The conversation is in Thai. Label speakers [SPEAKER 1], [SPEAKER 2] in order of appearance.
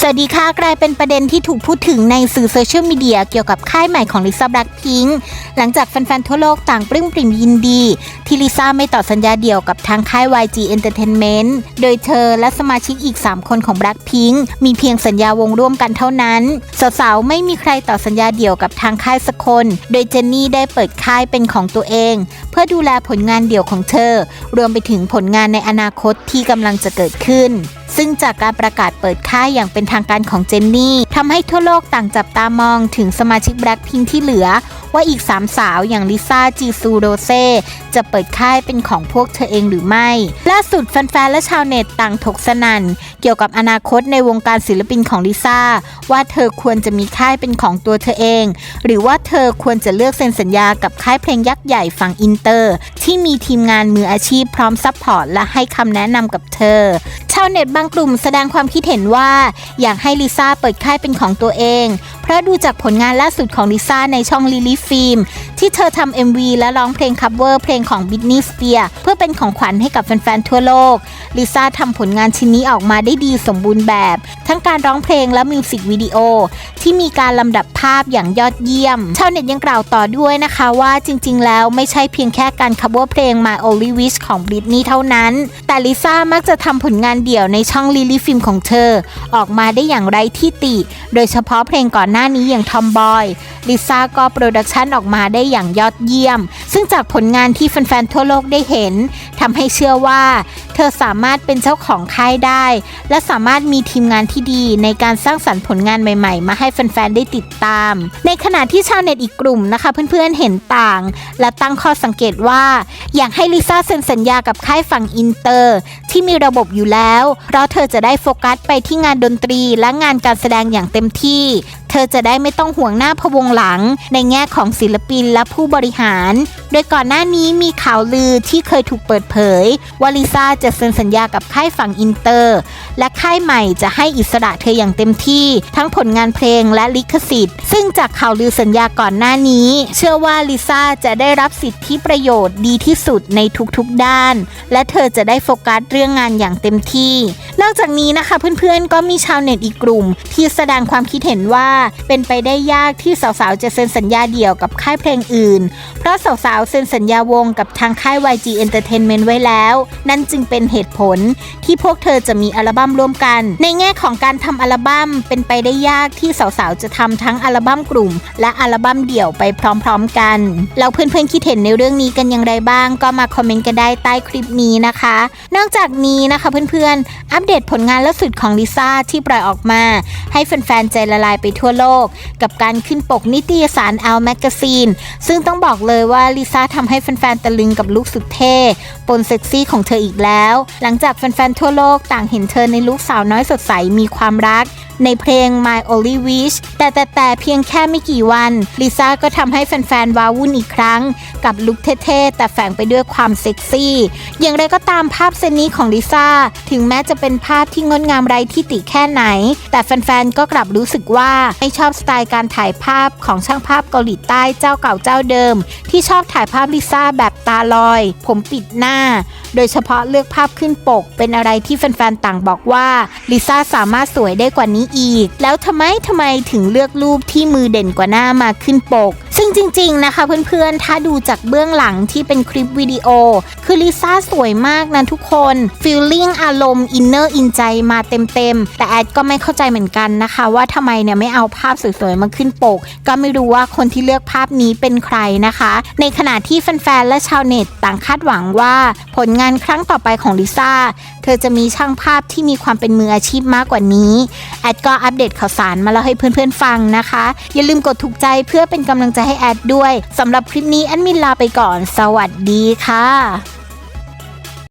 [SPEAKER 1] สวัสดีค่ะ กลายเป็นประเด็นที่ถูกพูดถึงในสื่อโซเชียลมีเดียเกี่ยวกับค่ายใหม่ของลิซ่าแบล็คพิงค์หลังจากแฟนๆทั่วโลกต่างปลื้มปริ่มยินดี ที่ลิซ่าไม่ต่อสัญญาเดี่ยวกับทางค่าย YG Entertainment โดยเธอและสมาชิกอีก 3 คนของ Blackpink มีเพียงสัญญาวงร่วมกันเท่านั้น สาวๆ ไม่มีใครต่อสัญญาเดี่ยวกับทางค่ายสักคน โดยเจนนี่ได้เปิดค่ายเป็นของตัวเอง เพื่อดูแลผลงานเดี่ยวของเธอ รวมไปถึงผลงานในอนาคตที่กำลังจะเกิดขึ้น ซึ่งจากการประกาศเปิดค่ายอย่างเป็นทางการของเจนนี่ทำให้ทั่วโลกต่างจับตามองถึงสมาชิกแบล็คพิงที่เหลือ ว่าอีกสามสาวอย่างลิซ่าจีซูโรเซจะเปิดค่ายเป็นของพวกเธอเองหรือไม่ ล่าสุดแฟนๆ และชาวเน็ตต่างถกสนั่น เกี่ยวกับอนาคตในวงการศิลปินของลิซ่า ว่าเธอควรจะมีค่ายเป็นของตัวเธอเอง หรือว่าเธอควรจะเลือกเซ็นสัญญากับค่ายเพลงยักษ์ใหญ่ฝั่งอินเตอร์ ที่มีทีมงานมืออาชีพพร้อมซัพพอร์ตและให้คำแนะนำกับเธอ ชาวเน็ตบางกลุ่มแสดงความคิดเห็นว่า อยากให้ลิซ่าเปิดค่ายเป็นของตัวเอง เพราะดูจากผลงานล่าสุดของลิซ่าในช่องลิลีฟิล์ม ที่เธอทำ MV และร้องเพลงคัฟเวอร์เพลงของบิทนีย์สเปียร์เพื่อเป็นของขวัญให้กับแฟนๆ ทั่วโลก ลิซ่าทำผลงานชิ้นนี้ออกมาได้ดีสมบูรณ์แบบ ทั้งการร้องเพลงและมิวสิกวิดีโอ ที่มีการลำดับภาพอย่างยอดเยี่ยม ชาวเน็ตยังกล่าวต่อด้วยนะคะว่าจริง ๆ แล้วไม่ใช่เพียงแค่การ cover เพลง My Only Wish ของบริตนี่เท่านั้น แต่ลิซ่ามักจะทำผลงานเดี่ยวในช่องลิลี่ฟิล์มของเธอ ออกมาได้อย่างไรที่ติ โดยเฉพาะเพลงก่อนหน้านี้อย่าง Tomboy ลิซ่าก็โปรดักชันออกมาได้อย่างยอดเยี่ยม ซึ่งจากผลงานที่แฟนๆทั่วโลกได้เห็นทำให้เชื่อว่า เธอสามารถเป็นเจ้าของค่ายได้ และสามารถมีทีมงานที่ดีในการสร้างสรรค์ผลงานใหม่ๆ มาให้แฟนๆได้ติดตาม ในขณะที่ชาวเน็ตอีกกลุ่มนะคะ เพื่อนๆเห็นต่าง และตั้งข้อสังเกตว่า อยากให้ลิซ่าเซ็นสัญญากับค่ายฝั่งอินเตอร์ ที่มีระบบอยู่แล้ว เพราะเธอจะได้โฟกัสไปที่งานดนตรีและงานการแสดงอย่างเต็มที่ เธอจะได้ไม่ต้องห่วงหน้าพวงหลัง ในแง่ของศิลปินและผู้บริหาร โดยก่อนหน้านี้มีข่าวลือที่เคยถูกเปิดเผย ว่าลิซ่าจะเซ็นสัญญากับค่ายฝั่งอินเตอร์ และค่ายใหม่จะให้อิสระเธออย่างเต็มที่ ทั้งผลงานเพลงและลิขสิทธิ์ ซึ่งจากข่าวลือสัญญาก่อนหน้านี้ เชื่อว่าลิซ่าจะได้รับสิทธิประโยชน์ดีที่สุดในทุกๆด้าน และเธอจะได้โฟกัสเรื่องงานอย่างเต็มที่ นอกจากนี้นะคะเพื่อนๆก็มีชาวเน็ตอีกกลุ่ม ที่แสดงความคิดเห็นว่าเป็นไปได้ยากที่สาวๆ จะเซ็นสัญญาเดี่ยวกับค่ายเพลงอื่น เพราะสาวๆ เซ็นสัญญาวงกับทางค่าย YG Entertainment ไว้แล้ว นั่นจึงเป็นเหตุผลที่พวกเธอจะมีอัลบั้มร่วมกัน ในแง่ของการทำอัลบั้มเป็นไปได้ยากที่สาวๆ จะทำทั้งอัลบั้มกลุ่ม และอัลบั้มเดี่ยวไปพร้อมๆ กันแล้วเพื่อนๆ คิดเห็นในเรื่องนี้กันอย่างไรบ้าง ก็มาคอมเมนต์กันได้ใต้คลิปนี้นะคะ นอกจากนี้นะคะเพื่อนๆ อัปเดตผลงานล่าสุดของลิซ่าที่ปล่อยออกมา ให้แฟนๆ ใจละลายไปทั่วโลก กับการขึ้นปกนิตยสาร Elle Magazine ซึ่งต้องบอกเลยว่าลิซ่าทำให้แฟนๆตะลึงกับลุคสุดเท่ปนเซ็กซี่ของเธออีกแล้ว หลังจากแฟนๆทั่วโลกต่างเห็นเธอในลุคสาวน้อยสดใสมีความรักในเพลง My Only Wish แต่แต่แต่เพียงแค่ไม่กี่วันลิซ่าก็ทำให้แฟนๆว้าวุ่นอีกครั้ง กับลุคเท่ๆ แต่แฝงไปด้วยความเซ็กซี่ อย่างไรก็ตามภาพเซนนี้ของลิซ่า ถึงแม้จะเป็นภาพที่งดงามไร้ที่ติแค่ไหน แต่แฟนๆ ก็กลับรู้สึกว่าไม่ชอบสไตล์การถ่ายภาพของช่างภาพเกาหลีใต้เจ้าเก่าเจ้าเดิม ที่ชอบถ่ายภาพลิซ่าแบบตาลอย ผมปิดหน้า โดยเฉพาะเลือกภาพขึ้นปก เป็นอะไรที่แฟนๆต่างบอกว่าลิซ่าสามารถสวยได้กว่านี้อีก แล้วทำไมทำไมถึงเลือกรูปที่มือเด่นกว่าหน้ามาขึ้นปก จริง ๆ นะคะเพื่อนๆ ถ้าดูจากเบื้องหลังที่เป็นคลิปวิดีโอ คือลิซ่าสวยมากนะทุกคนฟีลลิ่งอารมณ์อินเนอร์อินใจมาเต็มๆ แต่แอดก็ไม่เข้าใจเหมือนกันนะคะ ว่าทำไมเนี่ยไม่เอาภาพสวยๆ มาขึ้นปก ก็ไม่รู้ว่าคนที่เลือกภาพนี้เป็นใครนะคะ ในขณะที่แฟนๆ และชาวเน็ตต่างคาดหวังว่าผลงานครั้งต่อไปของลิซ่าเธอจะมีช่างภาพที่มีความเป็นมืออาชีพมากกว่านี้แอดก็อัปเดตข่าวสารมาเล่าให้เพื่อนๆฟังนะคะ อย่าลืมกดถูกใจเพื่อเป็นกำลังใจให้แแอดด้วยสำหรับคลิปนี้แอดมินลาไปก่อน สวัสดีค่ะ